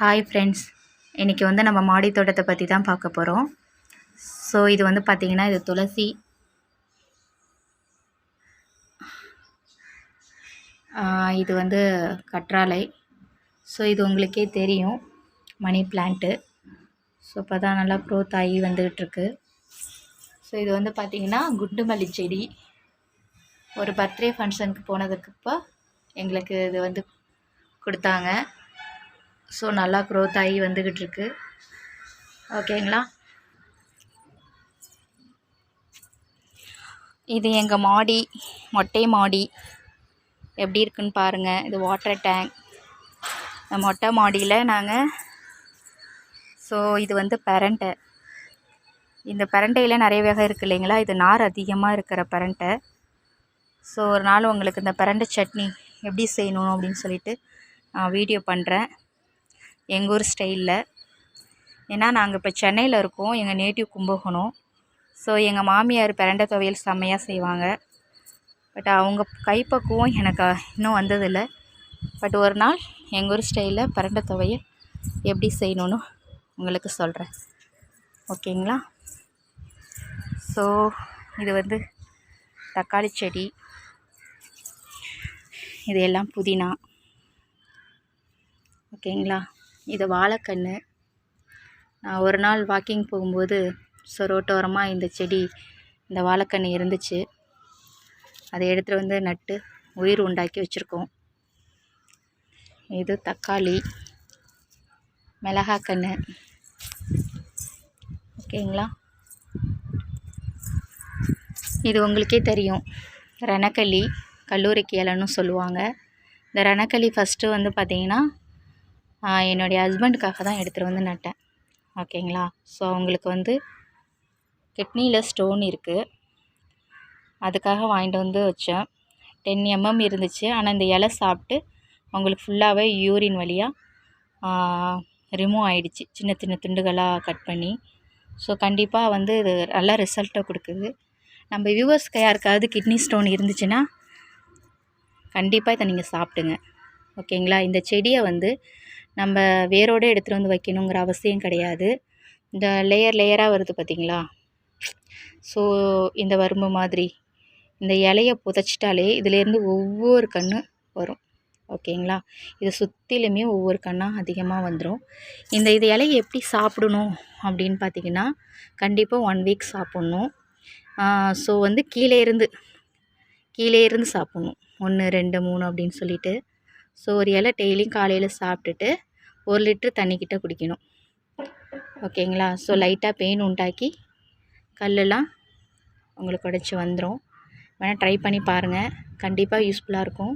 Hi friends இன்றைக்கி வந்து நம்ம மாடி தோட்டத்தை பற்றி தான் பார்க்க போகிறோம் ஸோ இது வந்து பார்த்திங்கன்னா இது துளசி. இது வந்து கற்றாழை. ஸோ இது உங்களுக்கே தெரியும். மணி பிளான்ட்டு ஸோ இப்போ தான் நல்லா க்ரோத் ஆகி வந்துகிட்ருக்கு ஸோ இது வந்து பார்த்திங்கன்னா குண்டு மல்லி செடி. ஒரு பர்த்டே ஃபங்க்ஷனுக்கு போனதுக்கு இப்போ எங்களுக்கு இது வந்து கொடுத்தாங்க. ஸோ நல்லா க்ரோத் ஆகி வந்துக்கிட்டு இருக்கு ஓகேங்களா? இது எங்கள் மாடி மொட்டை மாடி. எப்படி இருக்குன்னு பாருங்கள் இது வாட்டர் டேங்க் மொட்டை மாடியில் நாங்கள் ஸோ இது வந்து பரண்டை. இந்த பரண்டையில் நிறைய வகை இருக்குது இல்லைங்களா? இது நார் அதிகமாக இருக்கிற பரண்டை. ஸோ ஒரு நாள் உங்களுக்கு இந்த பரண்டை சட்னி எப்படி செய்யணும் அப்படின்னு சொல்லிட்டு நான் வீடியோ பண்ணுறேன் எங்கள் ஊர் ஸ்டைலில் ஏன்னா நாங்கள் இப்போ சென்னையில் இருக்கோம். எங்கள் நேட்டிவ் கும்பகோணம். ஸோ எங்கள் மாமியார் பிரண்டை துவையல் செம்மையாக செய்வாங்க. பட் அவங்க கைப்பக்குவம் எனக்கு இன்னும் வந்ததில்லை. பட் ஒரு நாள் எங்கள் ஊர் ஸ்டைலில் பிரண்டை துவையல் எப்படி செய்யணும்னு உங்களுக்கு சொல்கிறேன் ஓகேங்களா? ஸோ இது வந்து தக்காளி செடி. இது எல்லாம் புதினா. ஓகேங்களா? இது வாழைக்கன்று நான் ஒரு நாள் வாக்கிங் போகும்போது ஸோ ரோட்டோரமாக இந்த செடி இந்த வாழைக்கன்று இருந்துச்சு. அதை எடுத்துகிட்டு வந்து நட்டு உயிர் உண்டாக்கி வச்சுருக்கோம். இது தக்காளி மிளகாக்கன்று ஓகேங்களா இது உங்களுக்கே தெரியும். ரணக்கல்லி கல்லூரிக்கு கேளன்னு சொல்லுவாங்க. இந்த ரணக்கல்லி ஃபஸ்ட்டு வந்து பார்த்திங்கன்னா என்னுடைய ஹஸ்பண்டுக்காக தான் எடுத்துகிட்டு வந்து நட்டேன். ஓகேங்களா ஸோ அவங்களுக்கு வந்து கிட்னியில் ஸ்டோன் இருக்குது அதுக்காக வாங்கிட்டு வந்து வச்சேன். டென் எம்எம் இருந்துச்சு. ஆனால் இந்த இலை சாப்பிட்டு அவங்களுக்கு ஃபுல்லாகவே யூரின் வழியாக ரிமூவ் ஆகிடுச்சு சின்ன சின்ன துண்டுகளாக கட் பண்ணி. ஸோ கண்டிப்பாக வந்து இது நல்ல ரிசல்ட்டை கொடுக்குது. நம்ம வியூவர்ஸ்க்கு யாருக்காவது கிட்னி ஸ்டோன் இருந்துச்சுன்னா கண்டிப்பாக இதை நீங்கள் சாப்பிடுங்க. ஓகேங்களா இந்த செடியை வந்து நம்ம வேரோடு எடுத்துகிட்டு வந்து வைக்கணுங்கிற அவசியம் கிடையாது. இந்த லேயர் லேயராக வருது பார்த்திங்களா ஸோ இந்த வரும்பு மாதிரி இந்த இலையை புதைச்சிட்டாலே இதுலேருந்து ஒவ்வொரு கன்று வரும். ஓகேங்களா இது சுற்றிலுமே ஒவ்வொரு கண்ணாக அதிகமாக வந்துடும் இந்த இது இலையை எப்படி சாப்பிடணும் அப்படின்னு பார்த்தீங்கன்னா கண்டிப்பாக ஒன் வீக் சாப்பிட்ணும். ஸோ வந்து கீழே இருந்து கீழே இருந்து சாப்பிட்ணும். ஒன்று ரெண்டு மூணு அப்படின்னு சொல்லிட்டு. ஸோ ஒரு இலை டெய்லியும் காலையில் சாப்பிட்டுட்டு ஒரு லிட்ரு தண்ணிக்கிட்ட குடிக்கணும். ஓகேங்களா? ஸோ லைட்டாக பெயின் உண்டாக்கி கல்லெல்லாம் உங்களுக்கு உடச்சி வந்துடும் வேணால் ட்ரை பண்ணி பாருங்கள் கண்டிப்பாக யூஸ்ஃபுல்லாக இருக்கும்.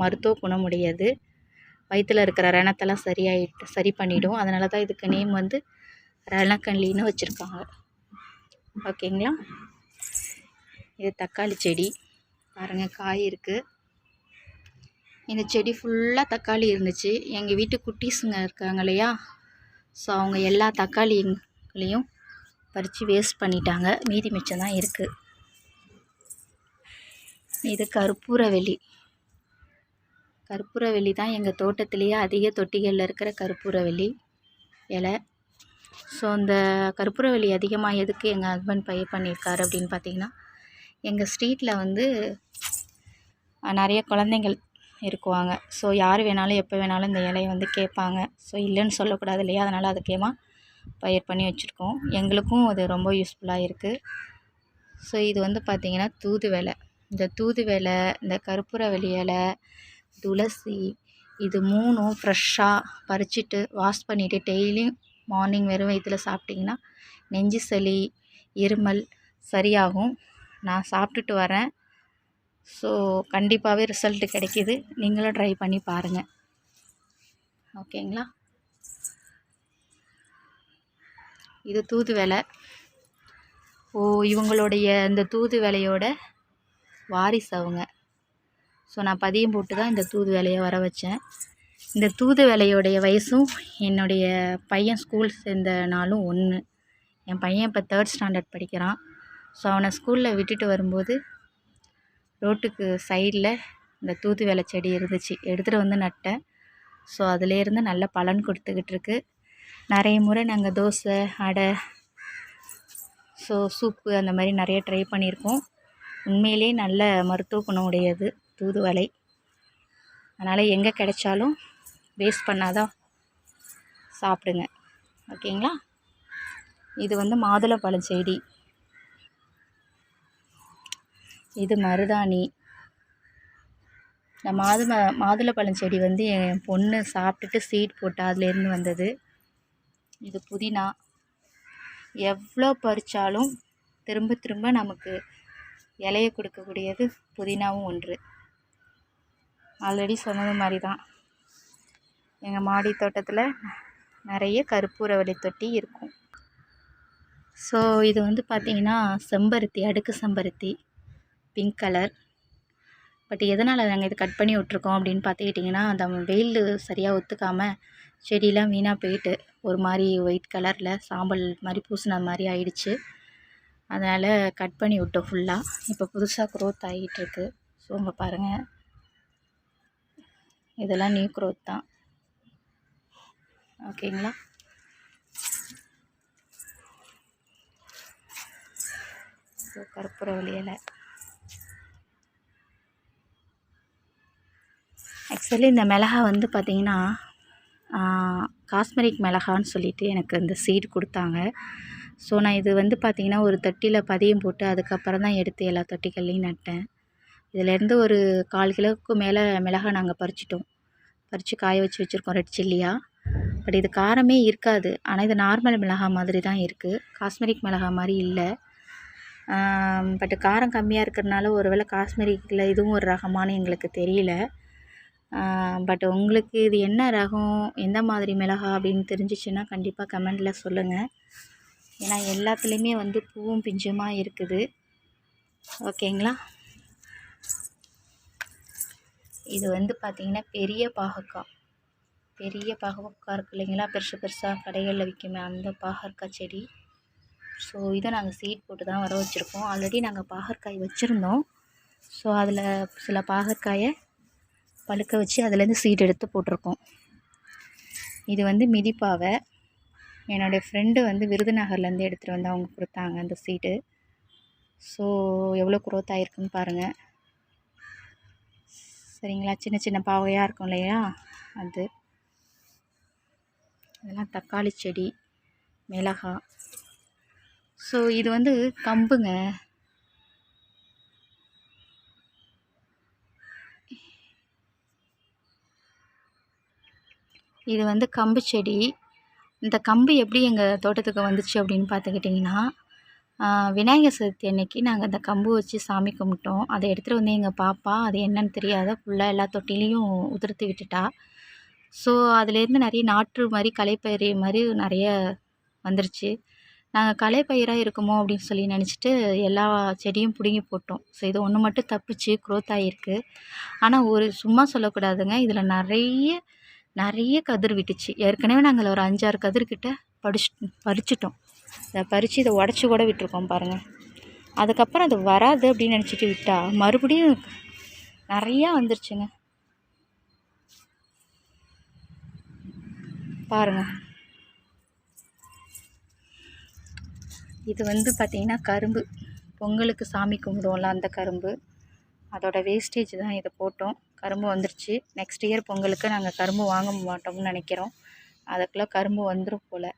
மருத்துவ குணமுடையது வயிற்றில் இருக்கிற ரணத்தெல்லாம் சரியாயிட்டு சரி பண்ணிவிடும் அதனால தான் இதுக்கு நேம் வந்து ரணக்கல்லின்னு வச்சுருக்காங்க. ஓகேங்களா? இது தக்காளி செடி. பாருங்கள் காய் இருக்குது இந்த செடி ஃபுல்லாக தக்காளி இருந்துச்சு. எங்கள் வீட்டு குட்டீஸுங்க இருக்காங்க இல்லையா? ஸோ அவங்க எல்லா தக்காளிங்களையும் பறித்து வேஸ்ட் பண்ணிட்டாங்க. மீதி மிச்சம் தான் இருக்குது இது கற்பூரவெளி கற்பூரவெளி தான் எங்கள் தோட்டத்திலேயே அதிக தொட்டிகளில் இருக்கிற கற்பூரவெளி இலை. ஸோ அந்த கற்பூரவல்லி அதிகமாக எதுக்கு எங்கள் ஹஸ்பண்ட் பயிர் பண்ணியிருக்காரு அப்படின்னு பார்த்தீங்கன்னா எங்கள் ஸ்ட்ரீட்டில் வந்து நிறைய குழந்தைங்கள் இருக்குவாங்க. ஸோ யார் வேணாலும் எப்போ வேணாலும் இந்த இலையை வந்து கேட்பாங்க. ஸோ இல்லைன்னு சொல்லக்கூடாது இல்லையா? அதனால் அதுக்கேமா பயிர் பண்ணி வச்சுருக்கோம். எங்களுக்கும் அது ரொம்ப யூஸ்ஃபுல்லாக இருக்குது ஸோ இது வந்து பார்த்திங்கன்னா தூதுவளை இந்த தூது வேலை இந்த கற்பூரவள்ளி இலை துளசி இது மூணும் ஃப்ரெஷ்ஷாக பறிச்சுட்டு வாஷ் பண்ணிவிட்டு டெய்லியும் மார்னிங் வெறும் வயிற்றில் சாப்பிட்டிங்கன்னா நெஞ்சு சளி இருமல் சரியாகும். நான் சாப்பிட்டுட்டு வரேன். ஸோ கண்டிப்பாகவே ரிசல்ட்டு கிடைக்கிது. நீங்களும் ட்ரை பண்ணி பாருங்கள் ஓகேங்களா இது தூதுவளை ஓ இவங்களுடைய இந்த தூதுவளையோட வாரிசு அவங்க. ஸோ நான் பதியம் போட்டு தான் இந்த தூது வேலையை வர வச்சேன். இந்த தூது வேலையுடைய வயசும் என்னுடைய பையன் ஸ்கூல் சேர்ந்த நாளும் ஒன்று என் பையன் இப்போ தேர்ட் ஸ்டாண்டர்ட் படிக்கிறான். ஸோ அவனை ஸ்கூலில் விட்டுட்டு வரும்போது ரோட்டுக்கு சைடில் இந்த தூதுவளை செடி இருந்துச்சு. எடுத்துகிட்டு வந்து நட்டேன். ஸோ அதுலேருந்து நல்ல பலன் கொடுத்துக்கிட்டு இருக்கு. நிறைய முறை நாங்கள் தோசை அடை ஸோ சூப்பு அந்த மாதிரி நிறைய ட்ரை பண்ணியிருக்கோம். உண்மையிலே நல்ல மருத்துவ குணம் உடையது தூதுவலை அதனால் எங்கே கிடைச்சாலும் வேஸ்ட் பண்ணாதான் சாப்பிடுங்க. ஓகேங்களா இது வந்து மாதுளம்பழம் செடி. இது மருதாணி. இந்த மாதுள மாதுளப்பழம் செடி வந்து என் பொண்ணு சாப்பிட்டுட்டு சீட் போட்டு அதுலேருந்து வந்தது. இது புதினா. எவ்வளோ பறித்தாலும் திரும்ப திரும்ப நமக்கு இலையை கொடுக்கக்கூடியது புதினாவும் ஒன்று. ஆல்ரெடி சொன்னது மாதிரி தான் எங்கள் மாடி தோட்டத்தில் நிறைய கருப்பூரவள்ளி தொட்டி இருக்கும். ஸோ இது வந்து பார்த்திங்கன்னா செம்பருத்தி அடுக்கு செம்பருத்தி. பிங்க் கலர் பட் எதனால் நாங்கள் இது கட் பண்ணி விட்ருக்கோம் அப்படின்னு பார்த்துக்கிட்டிங்கன்னா அந்த வெயில் சரியாக ஒத்துக்காமல் செடியெலாம் வீணாக போயிட்டு ஒரு மாதிரி ஒயிட் கலரில் சாம்பல் மாதிரி பூசின மாதிரி ஆயிடுச்சு. அதனால் கட் பண்ணி விட்டோம் ஃபுல்லாக இப்போ புதுசாக க்ரோத் ஆகிட்டுருக்கு ஸோ உங்கள் பாருங்கள் இதெல்லாம் நியூ க்ரோத் தான். ஓகேங்களா ஸோ கற்பூரவள்ளி ஆக்சுவலி இந்த மிளகா வந்து பார்த்திங்கன்னா காஸ்மெரிக் மிளகான்னு சொல்லிட்டு எனக்கு இந்த சீடு கொடுத்தாங்க. ஸோ நான் இது வந்து பார்த்திங்கன்னா ஒரு தொட்டியில் பதியம் போட்டு அதுக்கப்புறம் தான் எடுத்து எல்லா தொட்டிகள்லையும் நட்டேன். இதிலேருந்து ஒரு கால் கிலோவுக்கு மேலே மிளகா நாங்கள் பறிச்சிட்டோம். பறித்து காய வச்சு வச்சுருக்கோம் ரெட் சில்லியாக பட் இது காரமே இருக்காது. ஆனால் இது நார்மல் மிளகா மாதிரி தான் இருக்குது காஸ்மெரிக் மிளகா மாதிரி இல்லை. பட் காரம் கம்மியாக இருக்கிறனால ஒரு வேளை காஸ்மெரிக்கில் இதுவும் ஒரு ரகமானு எங்களுக்கு தெரியல. பட் உங்களுக்கு இது என்ன ரகம்? எந்த மாதிரி மிளகா அப்படின்னு தெரிஞ்சிச்சுன்னா கண்டிப்பாக கமெண்டில் சொல்லுங்கள் ஏன்னா எல்லாத்துலேயுமே வந்து பூவும் பிஞ்சுமாக இருக்குது. ஓகேங்களா இது வந்து பார்த்திங்கன்னா பெரிய பாகக்காய். பெரிய பாகக்காய் இருக்கு இல்லைங்களா? பெருசு பெருசாக கடைகளில் விற்குமே அந்த பாகற்காய் செடி. ஸோ இதை நாங்கள் சீட் போட்டு தான் வர வச்சுருக்கோம். ஆல்ரெடி நாங்கள் பாகற்காய் வச்சுருந்தோம். ஸோ அதில் சில பாகற்காயை பழுக்க வச்சு அதுலேருந்து சீட் எடுத்து போட்டிருக்கோம். இது வந்து மிதிப்பாவை என்னுடைய ஃப்ரெண்டு வந்து விருதுநகர்லேருந்து எடுத்துகிட்டு வந்து அவங்க கொடுத்தாங்க அந்த சீட்டு ஸோ எவ்வளோ குரோத் ஆகிருக்குன்னு பாருங்கள் சரிங்களா? சின்ன சின்ன பாவையாக இருக்கும் இல்லையா? அது. இதெல்லாம் தக்காளி செடி மிளகாய். ஸோ இது வந்து கம்புங்க. இது வந்து கம்பு செடி. இந்த கம்பு எப்படி எங்கள் தோட்டத்துக்கு வந்துச்சு அப்படின்னு பார்த்துக்கிட்டிங்கன்னா விநாயகர் சதுர்த்தி அன்னைக்கு நாங்கள் அந்த கம்பு வச்சு சாமி கும்பிட்டோம். அதை எடுத்துகிட்டு வந்து எங்கள் பாப்பா அது என்னன்னு தெரியாத ஃபுல்லாக எல்லா தொட்டிலையும் உதிர்த்து விட்டுட்டா. ஸோ அதுலேருந்து நிறைய நாற்று மாதிரி கலைப்பயிர் மாதிரி நிறைய வந்துருச்சு. நாங்கள் கலைப்பயிராக இருக்குமோ அப்படின்னு சொல்லி நினச்சிட்டு எல்லா செடியும் பிடுங்கி போட்டோம். ஸோ இது ஒன்று மட்டும் தப்பிச்சு க்ரோத் ஆகிருக்கு ஆனால் ஒரு சும்மா சொல்லக்கூடாதுங்க. இதில் நிறைய நிறைய கதிர் விட்டுச்சு. ஏற்கனவே நாங்கள் ஒரு அஞ்சாறு கதிர்கிட்ட படிச்சு பறிச்சிட்டோம். இதை பறித்து இதை உடச்சி கூட விட்டுருக்கோம் பாருங்கள் அதுக்கப்புறம் அது வராது அப்படின்னு நினச்சிட்டு விட்டால் மறுபடியும் நிறையா வந்துருச்சுங்க. பாருங்கள் இது வந்து பார்த்திங்கன்னா கரும்பு. பொங்கலுக்கு சாமி கும்பிடுவோம்ல அந்த கரும்பு. அதோட வேஸ்டேஜ் தான் இதை போட்டோம். கரும்பு வந்துருச்சு. நெக்ஸ்ட் இயர் பொங்கலுக்கு நாங்கள் கரும்பு வாங்க மாட்டோம்னு நினைக்கிறோம். அதுக்குள்ளே கரும்பு வந்துடும் போல்.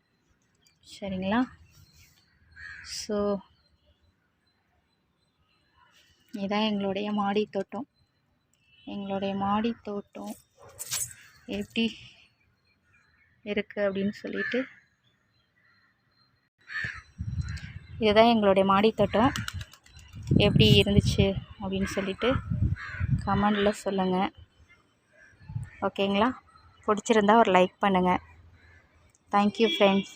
சரிங்களா? ஸோ இதுதான் எங்களுடைய மாடி தோட்டம். எங்களுடைய மாடி தோட்டம் எப்படி இருக்குது அப்படின்னு சொல்லிட்டு. இதுதான் எங்களுடைய மாடி தோட்டம். எப்படி இருந்துச்சு அப்படின்னு சொல்லிட்டு. கமெண்டில் சொல்லுங்கள் ஓகேங்களா? பிடிச்சிருந்தா ஒரு லைக் பண்ணுங்கள் தேங்க்யூ ஃப்ரெண்ட்ஸ்